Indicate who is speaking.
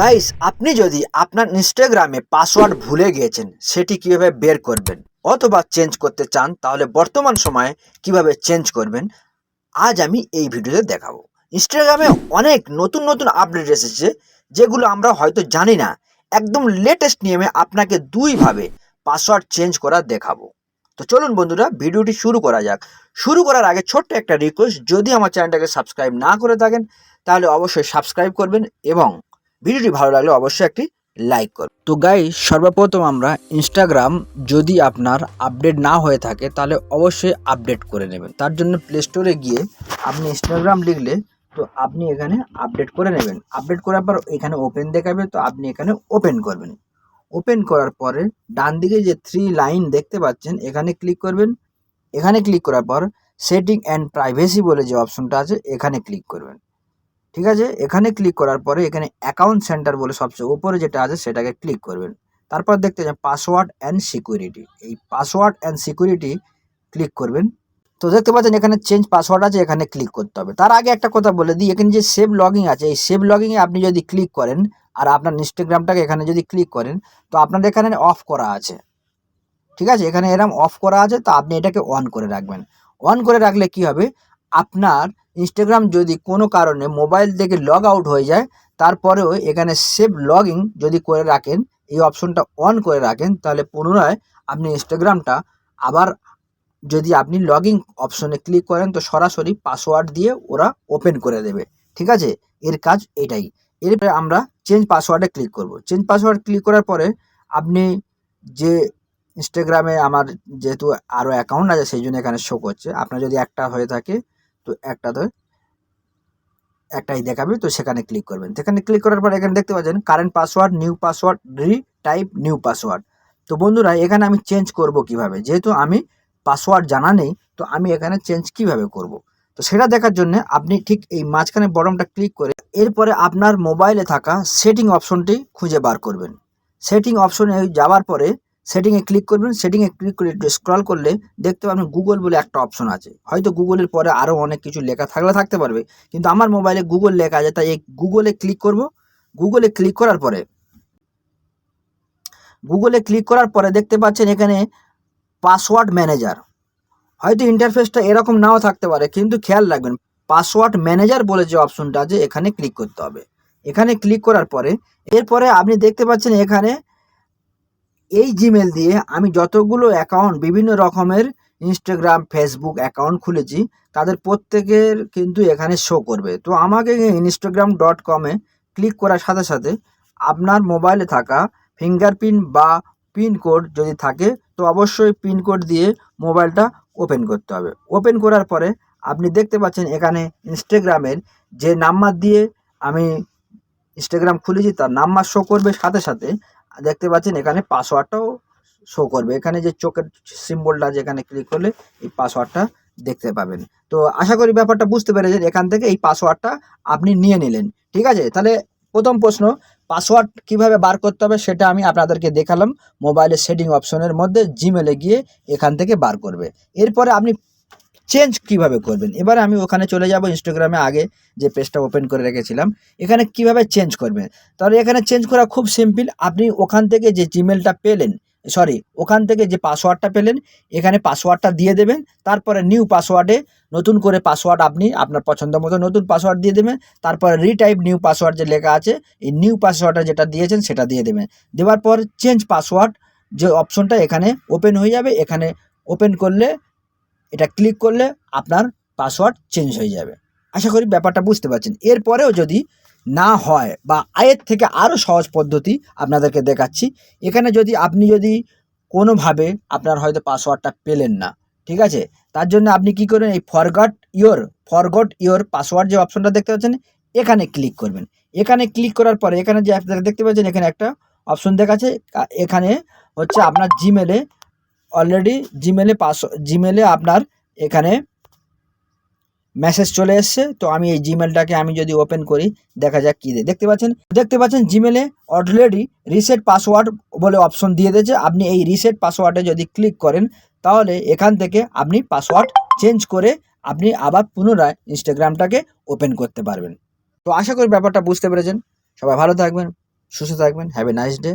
Speaker 1: Guys আপনি যদি আপনার ইনস্টাগ্রামে পাসওয়ার্ড ভুলে গিয়েছেন, সেটি কীভাবে বের করবেন? অথবা চেঞ্জ করতে চান, তাহলে বর্তমান সময়ে কীভাবে চেঞ্জ করবেন? আজ আমি এই ভিডিওতে দেখাবো। ইনস্টাগ্রামে অনেক নতুন নতুন আপডেট এসেছে, যেগুলো আমরা হয়তো জানি না। একদম লেটেস্ট নিয়মে আপনাকে দুইভাবে পাসওয়ার্ড চেঞ্জ করা দেখাবো। তো চলুন বন্ধুরা, ভিডিওটি শুরু করা যাক। শুরু করার আগে ছোট্ট একটা রিকোয়েস্ট যদি আমার চ্যানেলটাকে সাবস্ক্রাইব না করে থাকেন, তাহলে অবশ্যই সাবস্ক্রাইব করবেন এবং ভিডিওটি ভালো লাগলে অবশ্যই একটি লাইক করুন তো গাই সর্বপ্রথম আমরা ইনস্টাগ্রাম যদি আপনার আপডেট না হয়ে থাকে, তাহলে অবশ্যই আপডেট করে নেবেন। তার জন্য প্লে স্টোরে গিয়ে আপনি ইনস্টাগ্রাম লিখলে তো আপনি এখানে আপডেট করে নেবেন। আপডেট করার পর এখানে ওপেন দেখাবে, তো আপনি এখানে ওপেন করবেন। ওপেন করার পরে ডান দিকে যে থ্রি লাইন দেখতে পাচ্ছেন, এখানে ক্লিক করবেন। এখানে ক্লিক করার পর সেটিং অ্যান্ড প্রাইভেসি বলে যে অপশনটা আছে, এখানে ক্লিক করবেন। ঠিক আছে? এখানে ক্লিক করার পরে এখানে অ্যাকাউন্ট সেন্টার বলে সবচেয়ে উপরে যেটা আছে সেটাকে ক্লিক করবেন। তারপর দেখতে যান পাসওয়ার্ড অ্যান্ড সিকিউরিটি এই পাসওয়ার্ড অ্যান্ড সিকিউরিটি ক্লিক করবেন। তো দেখতে পাচ্ছেন এখানে চেঞ্জ পাসওয়ার্ড আছে, এখানে ক্লিক করতে হবে। তার আগে একটা কথা বলে দিই, এখানে যে সেভ লগিং আছে, এই সেভ লগিংয়ে আপনি যদি ক্লিক করেন, আর আপনার ইনস্টাগ্রামটাকে এখানে যদি ক্লিক করেন, তো আপনার এখানে অফ করা আছে। ঠিক আছে? এখানে এরম অফ করা আছে, তো আপনি এটাকে অন করে রাখবেন। অন করে রাখলে কি হবে? আপনার ইনস্টাগ্রাম যদি কোনো কারণে মোবাইল থেকে লগ আউট হয়ে যায়, তারপরেও এখানে সেভ লগইন যদি করে রাখেন, এই অপশনটা অন করে রাখেন, তাহলে পুনরায় আপনি ইনস্টাগ্রামটা আবার যদি আপনি লগইন অপশনে ক্লিক করেন, তো সরাসরি পাসওয়ার্ড দিয়ে ওরা ওপেন করে দেবে। ঠিক আছে? এর কাজ এটাই। এরপরে আমরা চেঞ্জ পাসওয়ার্ডে ক্লিক করব। চেঞ্জ পাসওয়ার্ড ক্লিক করার পরে আপনি যে ইনস্টাগ্রামে আমার যেহেতু আরও অ্যাকাউন্ট আছে, সেই জন্য এখানে শো করছে। আপনার যদি একটা হয়ে থাকে তো একটাতে একটাই দেখাবে, তো সেখানে ক্লিক করবেন। সেখানে ক্লিক করার পর এখানে দেখতে পাচ্ছেন current password new password retype new password তো বন্ধুরা, এখানে আমি চেঞ্জ করব কীভাবে? যেহেতু আমি পাসওয়ার্ড জানা নেই, তো আমি এখানে চেঞ্জ কীভাবে করব? তো সেটা দেখার জন্য আপনি ঠিক এই মাঝখানে বটনটা ক্লিক করে এরপরে আপনার মোবাইলে থাকা সেটিং অপশনটি খুঁজে বার করবেন। সেটিং অপশনে যাওয়ার পরে সেটিংয়ে ক্লিক করবেন সেটিংয়ে ক্লিক করে স্ক্রল করলে দেখতে পাবেন গুগল বলে একটা অপশন আছে। হয়তো গুগলের পরে আরও অনেক কিছু লেখা থাকলে থাকতে পারবে, কিন্তু আমার মোবাইলে গুগল লেখা আছে, তাই এই গুগলে ক্লিক করব। গুগলে ক্লিক করার পরে গুগলে ক্লিক করার পরে দেখতে পাচ্ছেন এখানে পাসওয়ার্ড ম্যানেজার হয়তো ইন্টারফেসটা এরকম নাও থাকতে পারে, কিন্তু খেয়াল রাখবেন পাসওয়ার্ড ম্যানেজার বলে যে অপশনটা আছে, এখানে ক্লিক করতে হবে। এখানে ক্লিক করার পরে, এরপরে আপনি দেখতে পাচ্ছেন এখানে এই জিমেল দিয়ে আমি যতগুলো অ্যাকাউন্ট বিভিন্ন রকমের ইনস্টাগ্রাম ফেসবুক অ্যাকাউন্ট খুলেছি, তাদের প্রত্যেকের কিন্তু এখানে শো করবে। তো আমাকে ইনস্টাগ্রাম ডট কমে ক্লিক করার সাথে সাথে আপনার মোবাইলে থাকা ফিঙ্গারপ্রিন্ট বা পিনকোড যদি থাকে, তো অবশ্যই পিনকোড দিয়ে মোবাইলটা ওপেন করতে হবে। ওপেন করার পরে আপনি দেখতে পাচ্ছেন এখানে ইনস্টাগ্রামের যে নাম্বার দিয়ে আমি ইনস্টাগ্রাম খুলেছি, তার নাম্বার শো করবে সাথে সাথে দেখতে পাচ্ছেন এখানে পাসওয়ার্ডটাও শো করবে। এখানে যে চোখের সিম্বলটা যেখানে ক্লিক করলে এই পাসওয়ার্ডটা দেখতে পাবেন। তো আশা করি ব্যাপারটা বুঝতে পেরেছেন। এখান থেকে এই পাসওয়ার্ডটা আপনি নিয়ে নিলেন। ঠিক আছে? তাহলে প্রথম প্রশ্ন, পাসওয়ার্ড কীভাবে বার করতে হবে সেটা আমি আপনাদেরকে দেখালাম। মোবাইলের সেটিং অপশনের মধ্যে জিমেলে গিয়ে এখান থেকে বার করবে। এরপরে আপনি চেঞ্জ কীভাবে করবেন? এবারে আমি ওখানে চলে যাব ইনস্টাগ্রামে আগে যে পেজটা ওপেন করে রেখেছিলাম। এখানে কীভাবে চেঞ্জ করবেন? তাহলে এখানে চেঞ্জ করা খুব সিম্পল আপনি ওখান থেকে যে জিমেলটা পেলেন সরি ওখান থেকে যে পাসওয়ার্ডটা পেলেন, এখানে পাসওয়ার্ডটা দিয়ে দেবেন। তারপরে নিউ পাসওয়ার্ডে নতুন করে পাসওয়ার্ড আপনি আপনার পছন্দ মতো নতুন পাসওয়ার্ড দিয়ে দেবেন। তারপরে রিটাইপ নিউ পাসওয়ার্ড যে লেখা আছে, এই নিউ পাসওয়ার্ডটা যেটা দিয়েছেন সেটা দিয়ে দেবেন। দেওয়ার পর চেঞ্জ পাসওয়ার্ড যে অপশনটা এখানে ওপেন হয়ে যাবে। এখানে ওপেন করলে এটা ক্লিক করলে আপনার পাসওয়ার্ড চেঞ্জ হয়ে যাবে। আশা করি ব্যাপারটা বুঝতে পারছেন। এরপরেও যদি না হয় বা আয়ের থেকে আরও সহজ পদ্ধতি আপনাদেরকে দেখাচ্ছি, এখানে যদি আপনি যদি কোনোভাবে আপনার হয়তো পাসওয়ার্ডটা পেলেন না, ঠিক আছে? তার জন্য আপনি কি করবেন? এই forgot your forgot your password যে অপশনটা দেখতে পাচ্ছেন, এখানে ক্লিক করবেন। এখানে ক্লিক করার পরে এখানে যে আপনারা দেখতে পাচ্ছেন, এখানে একটা অপশন দেখাচ্ছে। এখানে হচ্ছে আপনার জিমেলে অলরেডি জিমেলে পাস জিমেলে আপনার এখানে মেসেজ চলে এসছে। তো আমি এই জিমেলটাকে আমি যদি ওপেন করি, দেখা যাক কী দেখতে পাচ্ছেন? দেখতে পাচ্ছেন জিমেলে অলরেডি রিসেট পাসওয়ার্ড বলে অপশন দিয়ে দিয়েছে। আপনি এই রিসেট পাসওয়ার্ডে যদি ক্লিক করেন, তাহলে এখান থেকে আপনি পাসওয়ার্ড চেঞ্জ করে আপনি আবার পুনরায় ইনস্টাগ্রামটাকে ওপেন করতে পারবেন। তো আশা করি ব্যাপারটা বুঝতে পেরেছেন। সবাই ভালো থাকবেন, সুস্থ থাকবেন হ্যাভ এ নাইস ডে